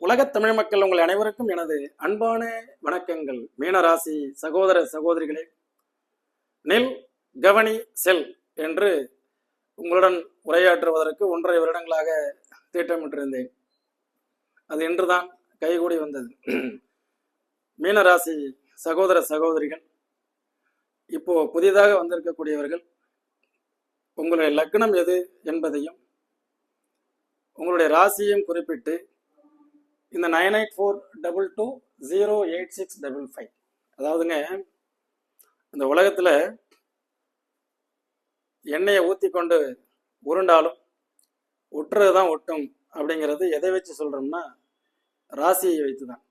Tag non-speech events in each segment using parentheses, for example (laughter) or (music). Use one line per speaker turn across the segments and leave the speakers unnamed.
உலகத் தமிழ் மக்கள் உங்கள் அனைவருக்கும் எனது அன்பான வணக்கங்கள். மீனராசி சகோதர சகோதரிகளே நெல் கவனி செல் என்று உங்களுடன் உரையாற்றுவதற்கு ஒன்றரை வருடங்களாக திட்டமிட்டிருந்தேன். அது இன்றுதான் கைகூடி வந்தது. மீனராசி சகோதர சகோதரிகள் இப்போ புதிதாக வந்திருக்கக்கூடியவர்கள் உங்களுடைய லக்னம் எது என்பதையும் உங்களுடைய ராசியையும் குறிப்பிட்டு இந்த nine eight four double two zero eight six double five. அதாவதுங்க இந்த உலகத்தில் எண்ணெயை ஊற்றி கொண்டு உருண்டாலும் ஒட்டுறது தான் ஒட்டும் அப்படிங்கிறது எதை வச்சு சொல்கிறோம்னா ராசியை வைத்து தான்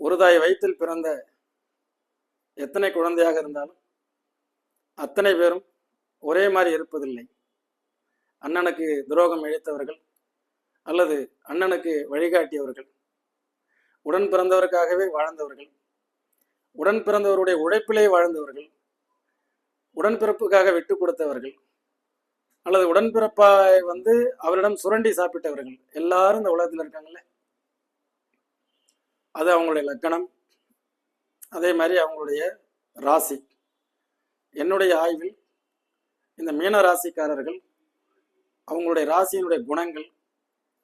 ஒரு தாய் வயிற்றில் பிறந்த எத்தனை குழந்தையாக இருந்தாலும் அத்தனை பேரும் ஒரே மாதிரி இருப்பதில்லை. அண்ணனுக்கு துரோகம் இழைத்தவர்கள் அல்லது அண்ணனுக்கு வழிகாட்டியவர்கள். உடன் பிறந்தவருக்காகவே வாழ்ந்தவர்கள். உடன் பிறந்தவருடைய உழைப்பிலே வாழ்ந்தவர்கள். உடன்பிறப்புக்காக விட்டு கொடுத்தவர்கள். அல்லது உடன்பிறப்பாய் வந்து அவரிடம் சுரண்டி சாப்பிட்டவர்கள். எல்லாரும் இந்த உலகத்தில் இருக்காங்கல்ல? அது அவங்களுடைய லக்கணம். அதே மாதிரி அவங்களுடைய ராசி. என்னுடைய ஆய்வில் இந்த மீன ராசிக்காரர்கள் அவங்களுடைய ராசியினுடைய குணங்கள்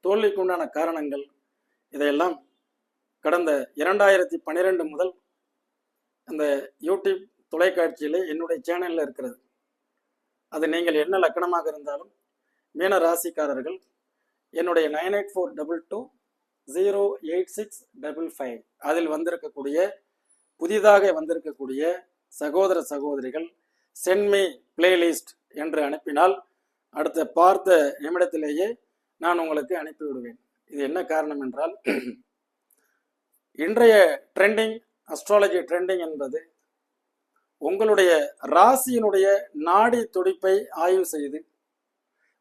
தோல்விக்கு உண்டான காரணங்கள் இதையெல்லாம் கடந்த இரண்டாயிரத்தி பன்னிரெண்டு முதல் அந்த யூடியூப் தொலைக்காட்சியிலே என்னுடைய சேனலில் இருக்கிறது. அது நீங்கள் என்ன லக்கணமாக இருந்தாலும் மீன ராசிக்காரர்கள் என்னுடைய nine eight four double two zero eight six double five அதில் வந்திருக்கக்கூடிய புதிதாக வந்திருக்கக்கூடிய சகோதர சகோதரிகள் சென்மி பிளேலிஸ்ட் என்று அனுப்பினால் அடுத்த பார்த்த நிமிடத்திலேயே நான் உங்களுக்கு அனுப்பிவிடுவேன் இது என்ன காரணம் என்றால் (clears throat) இன்றைய ட்ரெண்டிங் அஸ்ட்ராலஜி ட்ரெண்டிங் என்பது உங்களுடைய ராசியினுடைய நாடி துடிப்பை ஆய்வு செய்து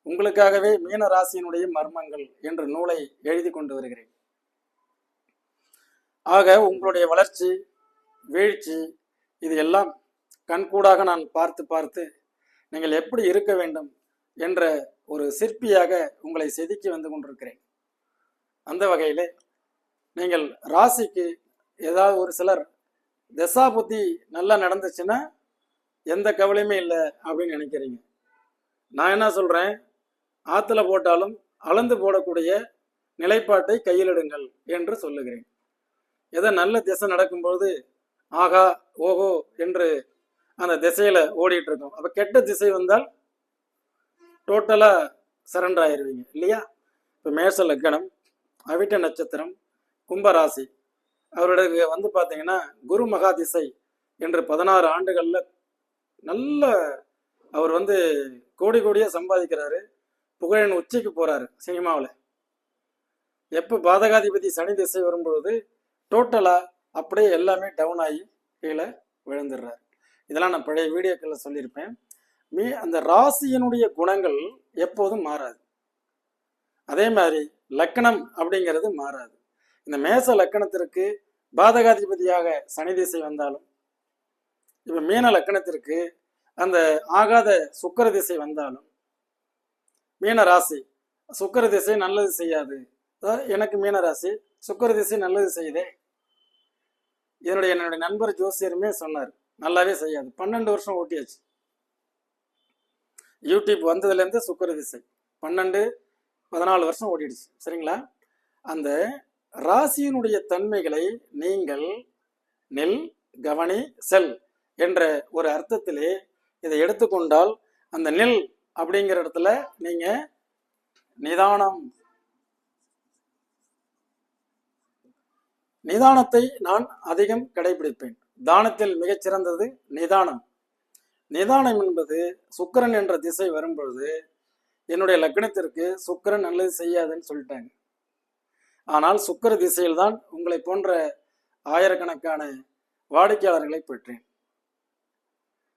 உங்களுக்காகவே மீன ராசியினுடைய மர்மங்கள் என்ற நூலை எழுதி கொண்டு வருகிறேன். ஆக உங்களுடைய வளர்ச்சி வீழ்ச்சி இது எல்லாம் கண்கூடாக நான் பார்த்து பார்த்து நீங்கள் எப்படி இருக்க வேண்டும் என்ற ஒரு சிற்பியாக உங்களை செதுக்கி வந்து கொண்டிருக்கிறேன். அந்த வகையில் நீங்கள் ராசிக்கு ஏதாவது ஒரு சிலர் தசா புத்தி நல்லா நடந்துச்சுன்னா எந்த கவலையுமே இல்லை அப்படின்னு நினைக்கிறீங்க. நான் என்ன சொல்கிறேன் ஆற்றுல போட்டாலும் அளந்து போடக்கூடிய நிலைப்பாட்டை கையிலிடுங்கள் என்று சொல்லுகிறேன். ஏதோ நல்ல திசை நடக்கும்போது ஆகா ஓஹோ என்று அந்த திசையில ஓடிட்டு இருக்கோம். அப்போ கெட்ட திசை வந்தால் டோட்டலாக சரண்டர் ஆயிடுவீங்க இல்லையா? இப்போ மேச லக்கணம் அவிட்ட நட்சத்திரம் கும்பராசி அவருடைய வந்து பார்த்தீங்கன்னா குரு மகா திசை என்று பதினாறு ஆண்டுகளில் நல்ல அவர் வந்து கோடி கோடியாக சம்பாதிக்கிறாரு. புகழின் உச்சிக்கு போகிறாரு சினிமாவில். எப்போ பாதகாதிபதி சனி திசை வரும்பொழுது டோட்டலாக அப்படியே எல்லாமே டவுன் ஆகி கீழே விழுந்துடுறாரு. இதெல்லாம் நான் பழைய வீடியோக்களில் சொல்லியிருப்பேன். மீ அந்த ராசியினுடைய குணங்கள் எப்போதும் மாறாது. அதே மாதிரி லக்கணம் அப்படிங்கிறது மாறாது. இந்த மேச லக்கணத்திற்கு பாதகாதிபதியாக சனி திசை வந்தாலும் இப்போ மீன லக்கணத்திற்கு அந்த ஆகாத சுக்கர திசை வந்தாலும் மீன ராசி சுக்கர திசை நல்லது செய்யாது. எனக்கு மீன ராசி சுக்கர திசை நல்லது செய்யுதே. என்னுடைய என்னுடைய நண்பர் ஜோசியருமே சொன்னார் நல்லாவே செய்யாது. பன்னெண்டு வருஷம் ஓட்டியாச்சு. யூடியூப் வந்ததுலேருந்து சுக்கர திசை. பன்னெண்டு பதினாலு வருஷம் ஓடிடுச்சு. சரிங்களா? அந்த ராசியினுடைய தன்மைகளை நீங்கள் நெல் கவனி செல் என்ற ஒரு அர்த்தத்திலே இதை எடுத்துக்கொண்டால் அந்த நெல் அப்படிங்கிற இடத்துல நீங்க நிதானம். நிதானத்தை நான் அதிகம் கடைபிடிப்பேன். தானத்தில் மிகச்சிறந்தது நிதானம். நிதானம் என்பது சுக்கிரன் என்ற திசை வரும்பொழுது என்னுடைய லக்னத்திற்கு சுக்கிரன் நல்லது செய்யாதுன்னு சொல்லிட்டாங்க. ஆனால் சுக்கிர திசையில் தான் உங்களை போன்ற ஆயிரக்கணக்கான வாடிக்கையாளர்களை பெற்றேன்.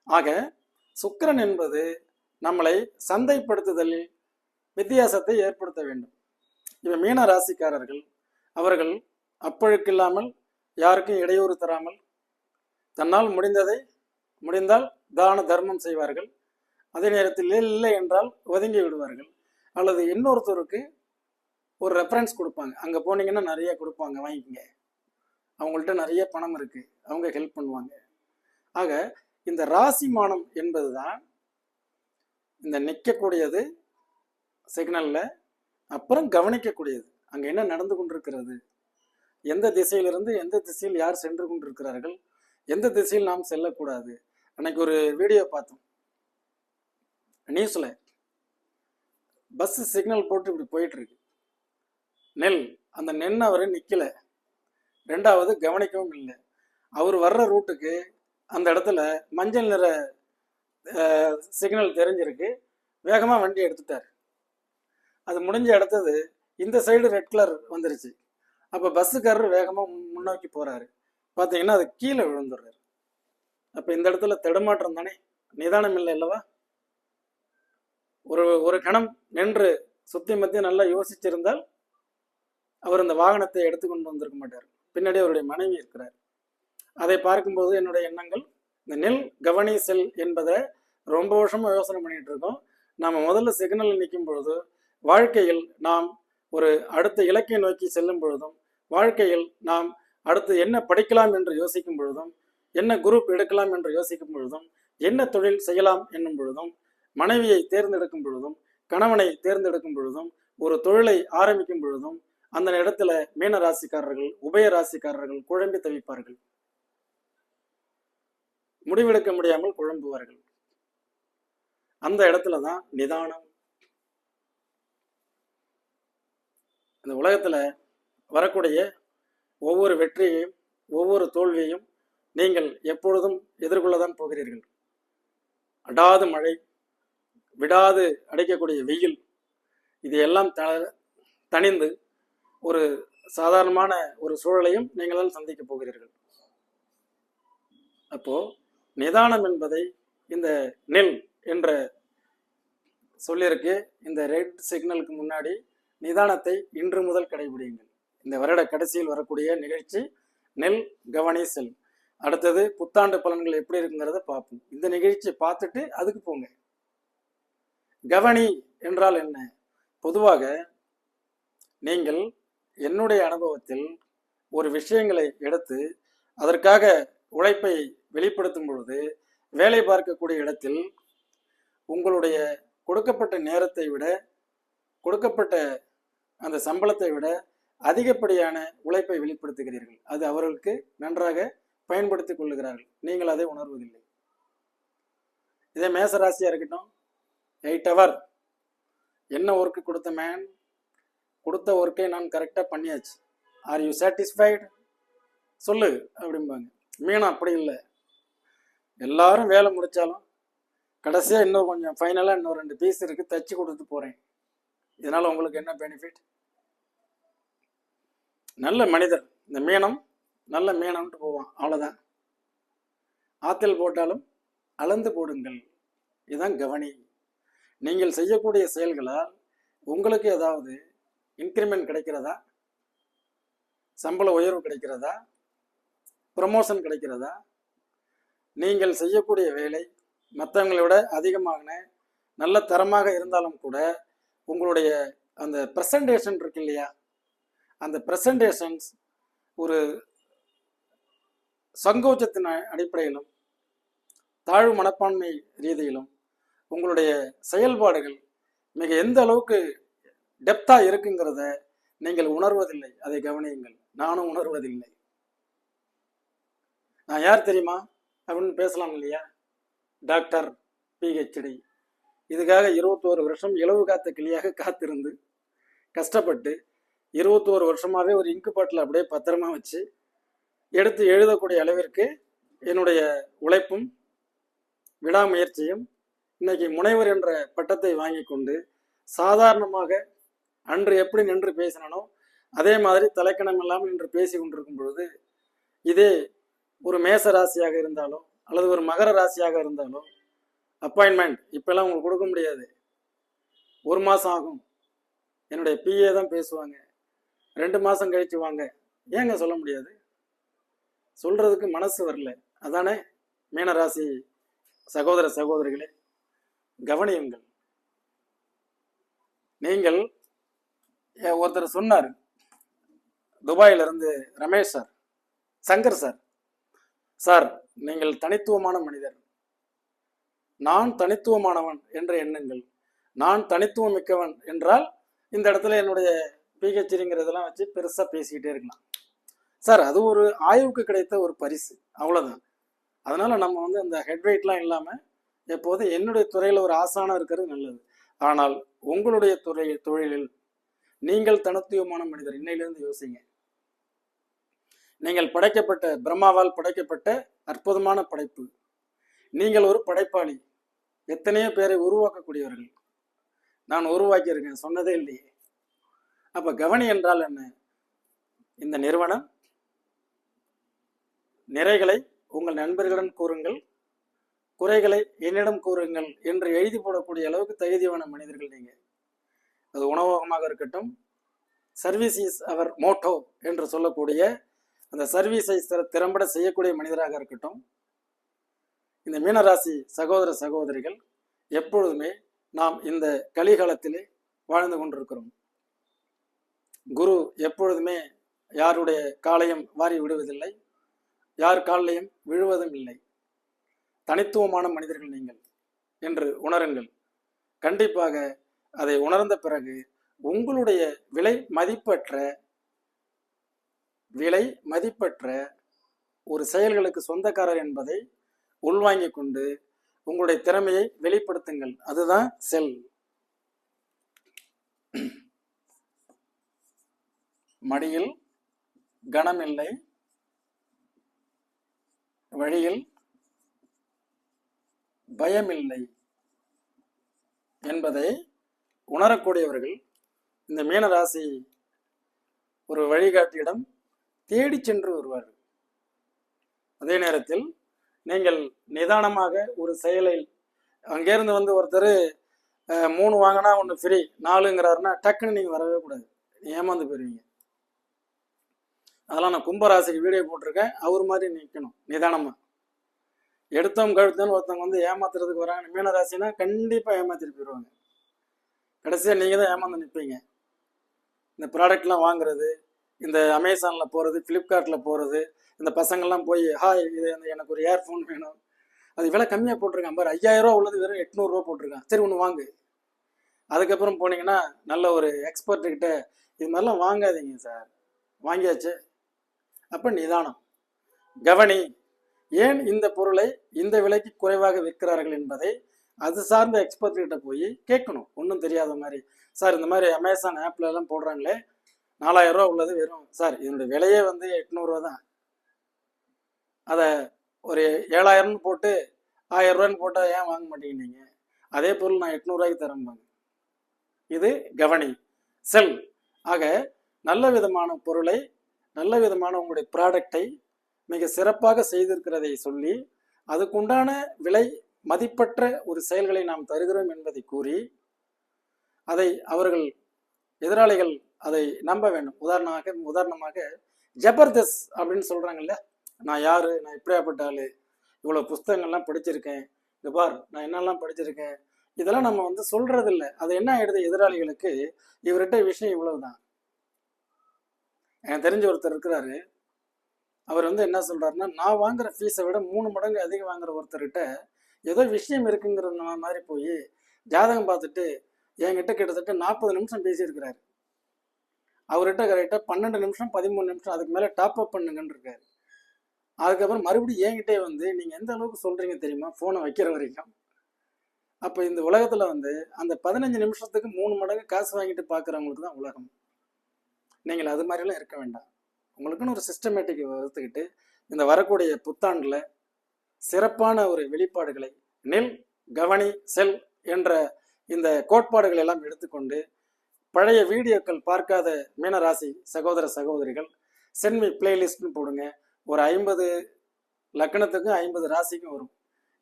ஆக சுக்கிரன் என்பது நம்மளை சந்தைப்படுத்துதலில் வித்தியாசத்தை ஏற்படுத்த வேண்டும். இவ மீன ராசிக்காரர்கள். அவர்கள் அப்பழுக்கில்லாமல் யாருக்கும் இடையூறு தராமல் தன்னால் முடிந்ததை முடிந்தால் தான தர்மம் செய்வார்கள். அதே நேரத்தில் இல்லை என்றால் ஒதுங்கி விடுவார்கள். அல்லது இன்னொருத்தருக்கு ஒரு ரெஃபரன்ஸ் கொடுப்பாங்க. அங்கே போனீங்கன்னா நிறைய கொடுப்பாங்க வாங்கிக்கங்க. அவங்கள்ட்ட நிறைய பணம் இருக்கு. அவங்க ஹெல்ப் பண்ணுவாங்க. ஆக இந்த ராசிமானம் என்பது தான் இந்த நிற்கக்கூடியது சிக்னலில் அப்புறம் கவனிக்கக்கூடியது. அங்கே என்ன நடந்து கொண்டிருக்கிறது? எந்த திசையிலிருந்து எந்த திசையில் யார் சென்று கொண்டிருக்கிறார்கள்? எந்த திசையில் நாம் செல்லக்கூடாது? அன்னைக்கு ஒரு வீடியோ பார்த்தோம். நியூஸில் பஸ்ஸு சிக்னல் போட்டு இப்படி போயிட்டுருக்கு நெல் அந்த நெல் அவர் நிற்கலை ரெண்டாவது கவனிக்கவும் இல்லை. அவர் வர்ற ரூட்டுக்கு அந்த இடத்துல மஞ்சள் நிற சிக்னல் தெரிஞ்சிருக்கு. வேகமாக வண்டி எடுத்துட்டார். அது முடிஞ்ச இடத்தது இந்த சைடு ரெட் கலர் வந்துருச்சு. அப்போ பஸ்ஸுக்காரர் வேகமாக முன்னோக்கி போகிறாரு பார்த்தீங்கன்னா அது கீழே விழுந்துடுறாரு. அப்போ இந்த இடத்துல தடுமாற்றம் தானே? நிதானம் இல்லை அல்லவா? ஒரு ஒரு கணம் நின்று சுத்தி மத்திய நல்லா யோசிச்சிருந்தால் அவர் இந்த வாகனத்தை எடுத்துக்கொண்டு வந்திருக்க மாட்டார். பின்னாடி அவருடைய மனைவி இருக்கிறார். அதை பார்க்கும்போது என்னுடைய எண்ணங்கள் இந்த நெல் கவனி செல் என்பதை ரொம்ப வருஷமா யோசனை பண்ணிட்டு இருக்கோம். நாம முதல்ல சிக்னல் நிற்கும் பொழுது வாழ்க்கையில் நாம் ஒரு அடுத்த இலக்கை நோக்கி செல்லும் பொழுதும் வாழ்க்கையில் நாம் அடுத்து என்ன படிக்கலாம் என்று யோசிக்கும் பொழுதும் என்ன குரூப் எடுக்கலாம் என்று யோசிக்கும் பொழுதும் என்ன தொழில் செய்யலாம் என்னும் பொழுதும் மனைவியை தேர்ந்தெடுக்கும் பொழுதும் கணவனை தேர்ந்தெடுக்கும் பொழுதும் ஒரு தொழிலை ஆரம்பிக்கும் பொழுதும் அந்த இடத்துல மீன ராசிக்காரர்கள் உபய ராசிக்காரர்கள் குழம்பி தவிப்பார்கள். முடிவெடுக்க முடியாமல் குழம்புவார்கள். அந்த இடத்துல தான் நிதானம். இந்த உலகத்துல வரக்கூடிய ஒவ்வொரு வெற்றியையும் ஒவ்வொரு தோல்வியையும் நீங்கள் எப்பொழுதும் எதிர்கொள்ளதான் போகிறீர்கள். அடாது மழை விடாது அடைக்கக்கூடிய வெயில் இது எல்லாம் த தணிந்து ஒரு சாதாரணமான ஒரு சூழலையும் நீங்களால் சந்திக்க போகிறீர்கள். அப்போ நிதானம் என்பதை இந்த நெல் என்ற சொல்லியிருக்கு இந்த ரெட் சிக்னலுக்கு முன்னாடி நிதானத்தை இன்று முதல் கடைபிடியுங்கள். இந்த வருட கடைசியில் வரக்கூடிய நிகழ்ச்சி நெல் கவனி செல். அடுத்தது புத்தாண்டு பலன்கள் எப்படி இருக்குங்கிறத பார்ப்போம். இந்த நிகழ்ச்சியை பார்த்துட்டு அதுக்கு போங்க. கவனி என்றால் என்ன? பொதுவாக நீங்கள் என்னுடைய அனுபவத்தில் ஒரு விஷயங்களை எடுத்து அதற்காக உழைப்பை வெளிப்படுத்தும் பொழுது வேலை பார்க்கக்கூடிய இடத்தில் உங்களுடைய கொடுக்கப்பட்ட நேரத்தை விட கொடுக்கப்பட்ட அந்த சம்பளத்தை விட அதிகப்படியான உழைப்பை வெளிப்படுத்துகிறீர்கள். அது அவர்களுக்கு நன்றாக பயன்படுத்திக் கொள்ளுகிறார்கள். நீங்கள் அதை உணர்வதில்லை. இதே மேசராசியா இருக்கட்டும் எயிட் ஹவர் என்ன ஒர்க்கு கொடுத்த மேன் கொடுத்த ஒர்க்கை நான் கரெக்டாக பண்ணியாச்சு. ஆர் யூ சாட்டிஸ்ஃபைடு சொல்லு அப்படிம்பாங்க. மீனம் அப்படி இல்லை. எல்லாரும் வேலை முடித்தாலும் கடைசியாக இன்னும் கொஞ்சம் ஃபைனலாக இன்னும் ரெண்டு பீஸ் இருக்குது தச்சு கொடுத்து போகிறேன் இதனால் உங்களுக்கு என்ன பெனிஃபிட் நல்ல மனிதர். இந்த மீனம் நல்ல மீனம்ட்டு போவான் அவ்வளோதான் ஆற்றல் போட்டாலும் அளந்து போடுங்கள். இதுதான் கவனி. நீங்கள் செய்யக்கூடிய செயல்களால் உங்களுக்கு ஏதாவது இன்க்ரிமெண்ட் கிடைக்கிறதா? சம்பள உயர்வு கிடைக்கிறதா? ப்ரமோஷன் கிடைக்கிறதா? நீங்கள் செய்யக்கூடிய வேலை மற்றவங்களை விட அதிகமான நல்ல தரமாக இருந்தாலும் கூட உங்களுடைய அந்த ப்ரெசன்டேஷன் இருக்கு இல்லையா? அந்த ப்ரெசன்டேஷன்ஸ் ஒரு சங்கோச்சத்தின் அடிப்படையிலும் தாழ்வு மனப்பான்மை ரீதியிலும் உங்களுடைய செயல்பாடுகள் மிக எந்த அளவுக்கு டெப்தா இருக்குங்கிறத நீங்கள் உணர்வதில்லை. அதை கவனியுங்கள். நானும் உணர்வதில்லை. நான் யார் தெரியுமா? அப்படின்னு பேசலாம் இல்லையா? டாக்டர் பிஹெச்டி இதுக்காக இருபத்தோரு வருஷம் இலவு காத்த கிளியாக காத்திருந்து கஷ்டப்பட்டு இருபத்தோரு வருஷமாவே ஒரு இங்கு பாட்டில் அப்படியே பத்திரமா வச்சு எடுத்து எழுதக்கூடிய அளவிற்கு என்னுடைய உழைப்பும் விடாமுயற்சியும் இன்னைக்கு முனைவர் என்ற பட்டத்தை வாங்கி கொண்டு சாதாரணமாக அன்று எப்படி நின்று பேசினனோ அதே மாதிரி தலைக்கணம் இல்லாமல் நின்று பேசி கொண்டிருக்கும் பொழுது இதே ஒரு மேச ராசியாக இருந்தாலோ அல்லது ஒரு மகர ராசியாக இருந்தாலோ அப்பாயின்மெண்ட் இப்பெல்லாம் உங்களுக்கு கொடுக்க முடியாது. ஒரு மாதம் ஆகும். என்னுடைய பிஏ தான் பேசுவாங்க. ரெண்டு மாதம் கழிச்சு வாங்க. ஏங்க சொல்ல முடியாது? சொல்றதுக்கு மனசு வரல. அதானே? மீனராசி சகோதர சகோதரிகளே கவனியுங்கள். நீங்கள் ஒருத்தர் சொன்னார். துபாயில இருந்து Ramesh sir Shankar sir. Sir நீங்கள் தனித்துவமான மனிதர். நான் தனித்துவமானவன் என்று எண்ணுங்கள். நான் தனித்துவம் மிக்கவன் என்றால் இந்த இடத்துல என்னுடைய பிஹெச்டிங்கிறதெல்லாம் வச்சு பெருசாக பேசிக்கிட்டே இருக்கலாம். சார் அது ஒரு ஆய்வுக்கு கிடைத்த ஒரு பரிசு. அவ்வளோதான் அதனால நம்ம வந்து அந்த ஹெட்வெயிட்லாம் இல்லாமல் எப்போதும் என்னுடைய துறையில் ஒரு ஆசானம் இருக்கிறது நல்லது. ஆனால் உங்களுடைய துறை தொழிலில் நீங்கள் தனித்துவமான மனிதர். இன்னையிலிருந்து யோசிங்க. நீங்கள் படைக்கப்பட்ட பிரம்மாவால் படைக்கப்பட்ட அற்புதமான படைப்பு. நீங்கள் ஒரு படைப்பாளி. எத்தனையோ பேரை உருவாக்கக்கூடியவர்கள். நான் உருவாக்கியிருக்கேன் சொன்னதே இல்லையே. அப்போ கவனி என்றால் என்ன? இந்த நிறுவனம் நிறைகளை உங்கள் நண்பர்களிடம் கூறுங்கள். குறைகளை என்னிடம் கூறுங்கள் என்று எழுதி போடக்கூடிய அளவுக்கு தகுதியான மனிதர்கள் நீங்கள் அது உணவகமாக இருக்கட்டும் சர்வீஸ் இஸ் அவர் மோட்டோ என்று சொல்லக்கூடிய அந்த சர்வீஸை திறம்பட செய்யக்கூடிய மனிதராக இருக்கட்டும். இந்த மீனராசி சகோதர சகோதரிகள் எப்பொழுதுமே நாம் இந்த கலிகாலத்திலே வாழ்ந்து கொண்டிருக்கிறோம். குரு எப்பொழுதுமே யாருடைய காலையும் வாரி விடுவதில்லை. யார் காலையும் விழுவதும் இல்லை. தனித்துவமான மனிதர்கள் நீங்கள் என்று உணருங்கள். கண்டிப்பாக அதை உணர்ந்த பிறகு உங்களுடைய விலை மதிப்பற்ற விலை மதிப்பற்ற ஒரு செயல்களுக்கு சொந்தக்காரர் என்பதை உள்வாங்கிக் கொண்டு உங்களுடைய திறமையை வெளிப்படுத்துங்கள். அதுதான் செல். மடியில் கனமில்லை. வழியில் பயமில்லை என்பதை உணரக்கூடியவர்கள் இந்த மீனராசி ஒரு வழிகாட்டியிடம் தேடி சென்று வருவார்கள். அதே நேரத்தில் நீங்கள் நிதானமாக ஒரு செயலை அங்கேருந்து வந்து ஒருத்தர் மூணு வாங்கினா ஒன்று ஃப்ரீ நாலுங்கிறாருன்னா டக்குன்னு நீங்கள் வரவே கூடாது. ஏமாந்து போயிருவீங்க. அதெல்லாம் நான் கும்பராசிக்கு வீடியோ போட்டிருக்கேன். அவர் மாதிரி நிற்கணும் நிதானமாக எடுத்தோம் கழுத்தோன்னு ஒருத்தவங்க வந்து ஏமாத்துறதுக்கு வராங்க மீனராசினா கண்டிப்பாக ஏமாத்திட்டு போயிடுவாங்க கடைசியாக நீங்கள் தான் ஏமாந்து நிற்பீங்க இந்த ப்ராடக்ட்லாம் வாங்குறது இந்த அமேசானில் போகிறது ஃப்ளிப்கார்ட்டில் போகிறது இந்த பசங்கள்லாம் போய் ஹாய் இது எனக்கு ஒரு ஏர்ஃபோன் வேணும். அது விலை கம்மியாக போட்டிருக்கான் பாரு ஐயாயிரரூவா உள்ளது வெறும் எட்நூறுரூவா போட்டிருக்கான் சரி ஒன்று வாங்கு. அதுக்கப்புறம் போனீங்கன்னா நல்ல ஒரு எக்ஸ்பர்ட்டுக்கிட்ட இது மாதிரிலாம் வாங்காதீங்க சார். வாங்கியாச்சு. அப்போ நிதானம். கவனி ஏன் இந்த பொருளை இந்த விலைக்கு குறைவாக விற்கிறார்கள் என்பதை அது சார்ந்த எக்ஸ்பர்ட் கிட்ட போய் கேட்கணும். ஒன்றும் தெரியாத மாதிரி. சார் இந்த மாதிரி அமேசான் ஆப்ல எல்லாம் போடுறாங்களே நாலாயிரம் ரூபா உள்ளது வெறும் சார் இதனுடைய விலையே வந்து எட்நூறுவா தான். அதை ஒரு ஏழாயிரம்னு போட்டு ஆயிரம் ரூபான்னு போட்டால் ஏன் வாங்க மாட்டேங்கிறீங்க? அதே பொருள் நான் எட்நூறுவாய்க்கு தரம்பாங்க இது கவனி. செல். ஆக நல்ல விதமான பொருளை நல்ல விதமான உங்களுடைய ப்ராடக்டை மிக சிறப்பாக செய்திருக்கிறதை சொல்லி அதுக்குண்டான விலை மதிப்பற்ற ஒரு செயல்களை நாம் தருகிறோம் என்பதை கூறி அதை அவர்கள் எதிராளிகள் அதை நம்ப வேண்டும். உதாரணமாக உதாரணமாக ஜபர்தஸ் அப்படின்னு சொல்கிறாங்கல்ல நான் யாரு நான் இப்படியாப்பட்ட ஆள் இவ்வளோ புஸ்தகங்கள்லாம் படிச்சிருக்கேன் இது பார் நான் என்னெல்லாம் படிச்சிருக்கேன் இதெல்லாம் நம்ம வந்து சொல்கிறதில்ல அது என்ன ஆயிடுது எதிராளிகளுக்கு? இவர்கிட்ட விஷயம் இவ்வளவுதான். எனக்கு தெரிஞ்ச ஒருத்தர் இருக்கிறாரு. அவர் வந்து என்ன சொல்கிறாருன்னா நான் வாங்குற ஃபீஸை விட மூணு மடங்கு அதிகம் வாங்குற ஒருத்தர்கிட்ட ஏதோ விஷயம் இருக்குங்கிற மாதிரி போய் ஜாதகம் பார்த்துட்டு என்கிட்ட கிட்டத்தட்ட நாற்பது நிமிஷம் பேசியிருக்கிறாரு. அவர்கிட்ட கரெக்டாக பன்னெண்டு நிமிஷம் பதிமூணு நிமிஷம் அதுக்கு மேலே டாப் அப் பண்ணுங்கன்னு இருக்காரு. அதுக்கப்புறம் மறுபடியும் என்கிட்டே வந்து நீங்கள் எந்த அளவுக்கு சொல்கிறீங்க தெரியுமா? ஃபோனை வைக்கிற வரைக்கும். அப்போ இந்த உலகத்தில் வந்து அந்த பதினஞ்சு நிமிஷத்துக்கு மூணு மடங்கு காசு வாங்கிட்டு பார்க்குறவங்களுக்கு தான் உலகம். நீங்கள் அது மாதிரிலாம் இருக்க வேண்டாம். உங்களுக்குன்னு ஒரு சிஸ்டமேட்டிக் வகுத்துக்கிட்டு இந்த வரக்கூடிய புத்தாண்டில் சிறப்பான ஒரு வெளிப்பாடுகளை நில் கவனி செல் என்ற இந்த கோட்பாடுகள் எல்லாம் எடுத்துக்கொண்டு பழைய வீடியோக்கள் பார்க்காத மீனராசி சகோதர சகோதரிகள் சென்மி பிளேலிஸ்ட்னு போடுங்க. ஒரு ஐம்பது லக்கணத்துக்கும் ஐம்பது ராசிக்கும் வரும்.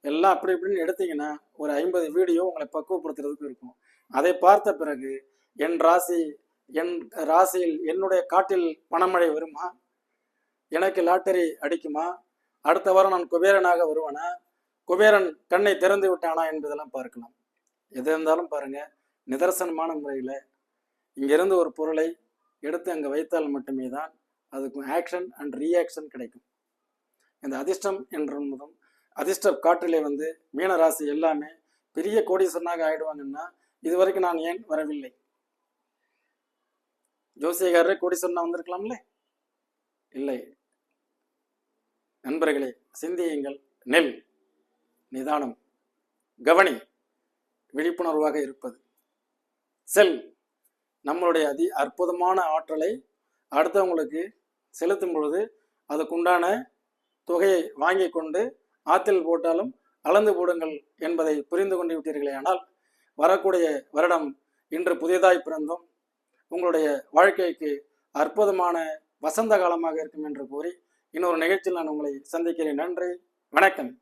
எல்லாம் அப்படி இப்படின்னு எடுத்தீங்கன்னா ஒரு ஐம்பது வீடியோ உங்களை பக்குவப்படுத்துறதுக்கு இருக்கும். அதை பார்த்த பிறகு என் ராசி என் ராசியில் என்னுடைய காட்டில் பணமழை வருமா? எனக்கு லாட்டரி அடிக்குமா? அடுத்த வாரம் நான் குபேரனாக வருவேனா? குபேரன் கண்ணை திறந்து விட்டானா என்பதெல்லாம் பார்க்கலாம். எது இருந்தாலும் பாருங்க நிதர்சனமான முறையில் இங்கிருந்து ஒரு பொருளை எடுத்து அங்கே வைத்தால் மட்டுமே தான் அதுக்கு ஆக்ஷன் அண்ட் ரியாக்ஷன் கிடைக்கும். இந்த அதிர்ஷ்டம் என்றதும் அதிர்ஷ்ட காற்றிலே வந்து மீனராசி எல்லாமே பெரிய கோடீஸ்வரனாக ஆயிடுவாங்கன்னா இது வரைக்கும் நான் ஏன் வரவில்லை? ஜோசியக்காரரே கோடீஸ்வரனா வந்திருக்கலாம்ல? இல்லை. நண்பர்களே சிந்தியுங்கள். நெல் நிதானம் கவனி விழிப்புணர்வாக இருப்பது. செல் நம்மளுடைய அதி அற்புதமான ஆற்றலை அடுத்தவங்களுக்கு செலுத்தும் பொழுது அதுக்குண்டான தொகையை வாங்கி கொண்டு ஆற்றில் போட்டாலும் அளந்து போடுங்கள் என்பதை புரிந்து கொண்டு விட்டீர்களே ஆனால் வரக்கூடிய வருடம் இன்று புதியதாய் பிறந்தோம். உங்களுடைய வாழ்க்கைக்கு அற்புதமான வசந்த காலமாக இருக்கும் என்று கூறி இன்னொரு நிகழ்ச்சியில் நான் உங்களை சந்திக்கிறேன். நன்றி. வணக்கம்.